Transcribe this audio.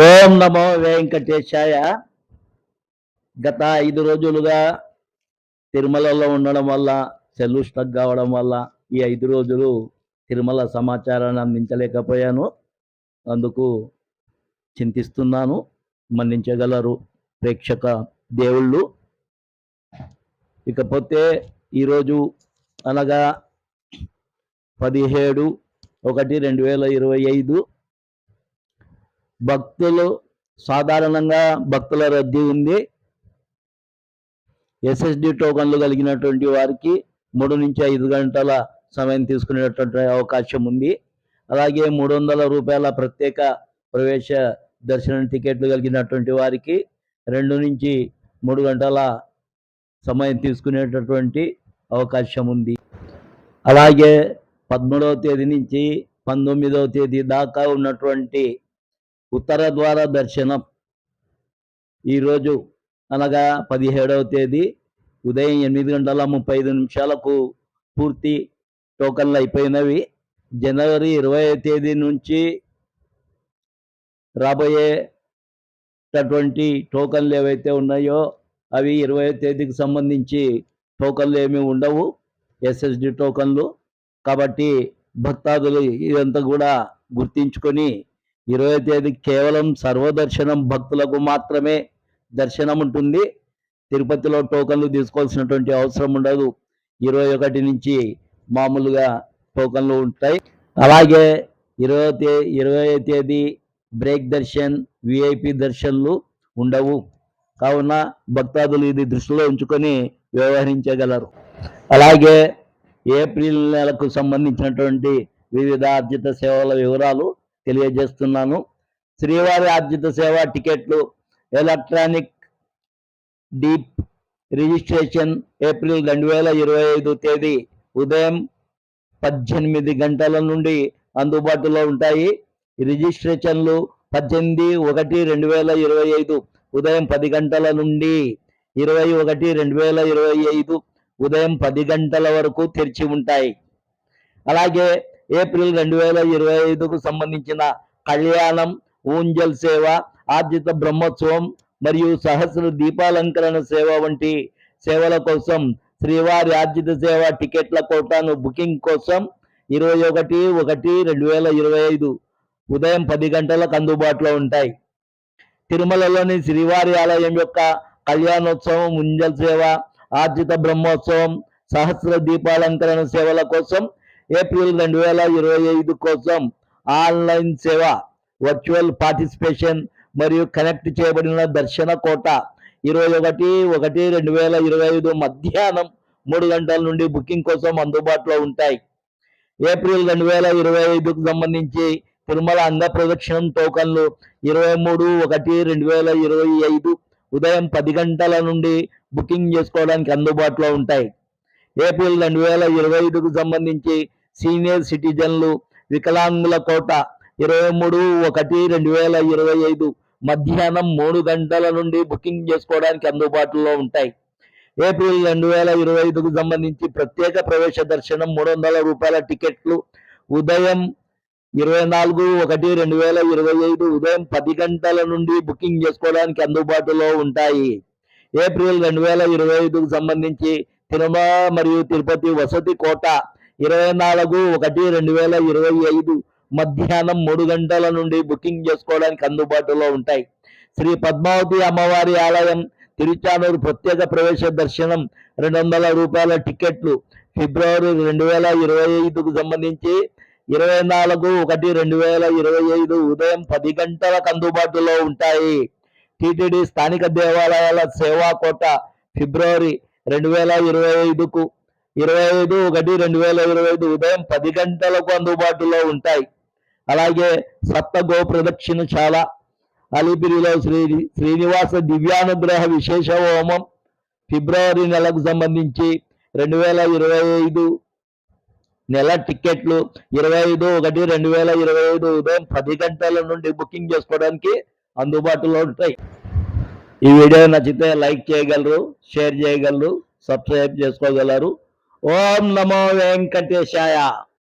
ఓం నమో వెంకటేశాయ. గత ఐదు రోజులుగా తిరుమలలో ఉండడం వల్ల సెల్లు స్టక్ కావడం వల్ల ఈ ఐదు రోజులు తిరుమల సమాచారాన్ని అందించలేకపోయాను. అందుకు చింతిస్తున్నాను. మన్నించగలరు ప్రేక్షక దేవుళ్ళు. ఇకపోతే ఈరోజు అనగా పదిహేడు ఒకటి రెండు వేల ఇరవై ఐదు భక్తులు సాధారణంగా భక్తుల రద్దీ ఉంది. ఎస్ఎస్డి టోకన్లు కలిగినటువంటి వారికి మూడు నుంచి ఐదు గంటల సమయం తీసుకునేటువంటి అవకాశం ఉంది. అలాగే మూడు వందల రూపాయల ప్రత్యేక ప్రవేశ దర్శనం టికెట్లు కలిగినటువంటి వారికి రెండు నుంచి మూడు గంటల సమయం తీసుకునేటటువంటి అవకాశం ఉంది. అలాగే పదమూడవ తేదీ నుంచి పంతొమ్మిదవ తేదీ దాకా ఉన్నటువంటి ఉత్తర ద్వార దర్శనం. ఈరోజు అనగా పదిహేడవ తేదీ ఉదయం ఎనిమిది గంటల ముప్పై ఐదు నిమిషాలకు పూర్తి టోకన్లు అయిపోయినవి. జనవరి ఇరవై తేదీ నుంచి రాబోయేటటువంటి టోకన్లు ఏవైతే ఉన్నాయో అవి ఇరవై తేదీకి సంబంధించి టోకన్లు ఏమీ ఉండవు. ఎస్ఎస్డి టోకన్లు. కాబట్టి భక్తాదులు ఇదంతా కూడా గుర్తించుకొని ఇరవై తేదీ కేవలం సర్వదర్శనం భక్తులకు మాత్రమే దర్శనం ఉంటుంది తిరుపతిలో టోకన్లు తీసుకోవాల్సినటువంటి అవసరం ఉండదు. ఇరవై ఒకటి నుంచి మామూలుగా టోకన్లు ఉంటాయి. అలాగే ఇరవై తే ఇరవై తేదీ బ్రేక్ దర్శన్ విఐపి దర్శన్లు ఉండవు. కావున భక్తాదులు ఇది దృష్టిలో ఉంచుకొని వ్యవహరించగలరు. అలాగే ఏప్రిల్ నెలకు సంబంధించినటువంటి వివిధ ఆర్జిత సేవల వివరాలు తెలియజేస్తున్నాను. శ్రీవారి ఆర్జిత సేవ టికెట్లు ఎలక్ట్రానిక్ డీప్ రిజిస్ట్రేషన్ ఏప్రిల్ రెండు వేల ఇరవై ఐదు తేదీ ఉదయం పద్దెనిమిది గంటల నుండి అందుబాటులో ఉంటాయి. రిజిస్ట్రేషన్లు పద్దెనిమిది ఒకటి రెండు వేల ఇరవై ఐదు ఉదయం పది గంటల నుండి ఇరవై ఒకటి రెండు వేల ఇరవై ఐదు ఉదయం పది గంటల వరకు తెరిచి ఉంటాయి. అలాగే ఏప్రిల్ రెండు వేల ఇరవై ఐదుకు సంబంధించిన కళ్యాణం ఊంజల్ సేవ ఆర్జిత బ్రహ్మోత్సవం మరియు సహస్ర దీపాలంకరణ సేవ వంటి సేవల కోసం శ్రీవారి ఆర్జిత సేవ టికెట్ల కోటాను బుకింగ్ కోసం ఇరవై ఒకటి ఒకటి రెండు వేల ఇరవై ఐదు ఉదయం పది గంటలకు అందుబాటులో ఉంటాయి. తిరుమలలోని శ్రీవారి ఆలయం యొక్క కళ్యాణోత్సవం ముంజల్ సేవ ఆర్జిత బ్రహ్మోత్సవం సహస్ర దీపాలంకరణ సేవల కోసం ఏప్రిల్ రెండు వేల ఇరవై ఐదు కోసం ఆన్లైన్ సేవ వర్చువల్ పార్టిసిపేషన్ మరియు కనెక్ట్ చేయబడిన దర్శన కోట ఇరవై ఒకటి ఒకటి రెండు వేల ఇరవై ఐదు మధ్యాహ్నం మూడు గంటల నుండి బుకింగ్ కోసం అందుబాటులో ఉంటాయి. ఏప్రిల్ రెండు వేల ఇరవై ఐదుకు సంబంధించి తిరుమల అంగ ప్రదక్షిణం టోకన్లు ఇరవై మూడు ఒకటి రెండు వేల ఇరవై ఐదు ఉదయం పది గంటల నుండి బుకింగ్ చేసుకోవడానికి అందుబాటులో ఉంటాయి. ఏప్రిల్ రెండు వేల ఇరవై ఐదుకు సంబంధించి సీనియర్ సిటిజన్లు వికలాంగుల కోట ఇరవై మూడు ఒకటి రెండు వేల ఇరవై ఐదు మధ్యాహ్నం మూడు గంటల నుండి బుకింగ్ చేసుకోవడానికి అందుబాటులో ఉంటాయి. ఏప్రిల్ రెండు వేల ఇరవై ఐదుకు సంబంధించి ప్రత్యేక ప్రవేశ దర్శనం మూడు వందల రూపాయల టికెట్లు. ఉదయం ఇరవై నాలుగు ఒకటి రెండు వేల ఇరవై ఐదు ఉదయం పది గంటల నుండి బుకింగ్ చేసుకోవడానికి అందుబాటులో ఉంటాయి. ఏప్రిల్ రెండు వేల ఇరవై ఐదుకు సంబంధించి తిరుమల మరియు తిరుపతి వసతి కోట ఇరవై నాలుగు ఒకటి రెండు వేల ఇరవై ఐదు మధ్యాహ్నం మూడు గంటల నుండి బుకింగ్ చేసుకోవడానికి అందుబాటులో ఉంటాయి. శ్రీ పద్మావతి అమ్మవారి ఆలయం తిరుచానూరు ప్రత్యేక ప్రవేశ దర్శనం రెండు వందల రూపాయల టికెట్లు ఫిబ్రవరి రెండు వేల ఇరవై ఐదుకు సంబంధించి ఇరవై నాలుగు ఒకటి రెండు వేల ఇరవై ఐదు ఉదయం పది గంటలకు అందుబాటులో ఉంటాయి. టిటిడి స్థానిక దేవాలయాల సేవా కోట ఫిబ్రవరి రెండు వేల ఇరవై ఐదుకు ఇరవై ఐదు ఒకటి రెండు వేల ఇరవై ఐదు ఉదయం పది గంటలకు అందుబాటులో ఉంటాయి. అలాగే సప్తగో ప్రదక్షిణశాల అలిపిరిలో శ్రీ శ్రీనివాస దివ్యానుగ్రహ విశేష హోమం ఫిబ్రవరి నెలకు సంబంధించి రెండు వేల ఇరవై ఐదు నెల టిక్కెట్లు ఇరవై ఐదు ఒకటి రెండు వేల ఇరవై ఐదు ఉదయం పది గంటల నుండి బుకింగ్ చేసుకోవడానికి అందుబాటులో ఉంటాయి. ఈ వీడియో నచ్చితే లైక్ చేయగలరు షేర్ చేయగలరు సబ్స్క్రైబ్ చేసుకోగలరు. ఓం నమో వెంకటేశాయ